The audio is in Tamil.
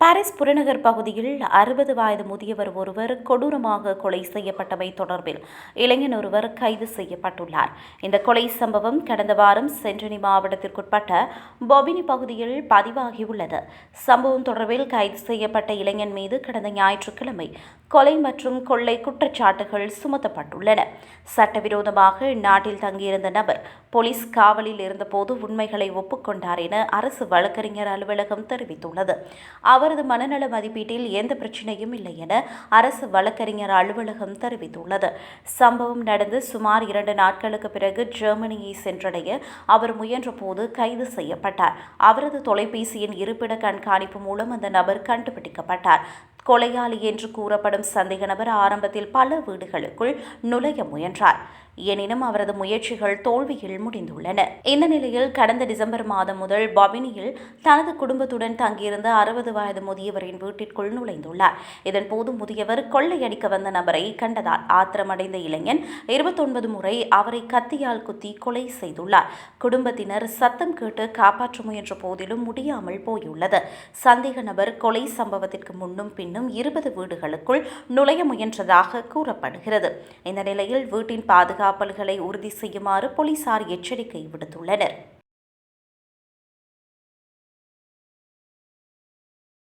பாரிஸ் புறநகர் பகுதியில் அறுபது வயது முதியவர் ஒருவர் கொடூரமாக கொலை செய்யப்பட்டமை தொடர்பில் இளைஞன் ஒருவர் கைது செய்யப்பட்டுள்ளார். இந்த கொலை சம்பவம் கடந்த வாரம் சென்றனி மாவட்டத்திற்குட்பட்ட பொபினி பகுதியில் பதிவாகியுள்ளது. சம்பவம் தொடர்பில் கைது செய்யப்பட்ட இளைஞன் மீது கடந்த ஞாயிற்றுக்கிழமை கொலை மற்றும் கொள்ளை குற்றச்சாட்டுகள் சுமத்தப்பட்டுள்ளன. சட்டவிரோதமாக நாட்டில் தங்கியிருந்த நபர் போலீஸ் காவலில் இருந்தபோது உண்மைகளை ஒப்புக்கொண்டார் என அரசு வழக்கறிஞர் அலுவலகம் தெரிவித்துள்ளது. அவர் அவரது மனநல மதிப்பீட்டில் எந்த பிரச்சனையும் இல்லை என அரசு வழக்கறிஞர் அலுவலகம் தெரிவித்துள்ளது. சம்பவம் நடந்து சுமார் இரண்டு நாட்களுக்கு பிறகு ஜெர்மனியை சென்றடைய அவர் முயன்றபோது கைது செய்யப்பட்டார். அவரது தொலைபேசியின் இருப்பிட கண்காணிப்பு மூலம் அந்த நபர் கண்டுபிடிக்கப்பட்டார். கொலையாளி என்று கூறப்படும் சந்தேக நபர் ஆரம்பத்தில் பல வீடுகளுக்குள் நுழைய முயன்றார். எனினும் அவரது முயற்சிகள் தோல்வியில் முடிந்துள்ளன. இந்த நிலையில் கடந்த டிசம்பர் மாதம் முதல் பபினியில் தனது குடும்பத்துடன் தங்கியிருந்த அறுபது வயது முதியவரின் வீட்டிற்குள் நுழைந்துள்ளார். இதன்போது முதியவர் கொள்ளையடிக்க வந்த நபரை கண்டதால் ஆத்திரமடைந்த இளைஞன் இருபத்தொன்பது முறை அவரை கத்தியால் குத்தி கொலை செய்துள்ளார். குடும்பத்தினர் சத்தம் கேட்டு காப்பாற்ற முயன்ற போதிலும் முடியாமல் போயுள்ளது. சந்தேக நபர் கொலை சம்பவத்திற்கு முன்னும் பின்னும் இருபது வீடுகளுக்குள் நுழைய முயன்றதாக கூறப்படுகிறது. இந்த நிலையில் வீட்டின் பாதுகாப்பு பாதுகாப்பல்களை உறுதி செய்யுமாறு போலீசார் எச்சரிக்கை விடுத்துள்ளனர்.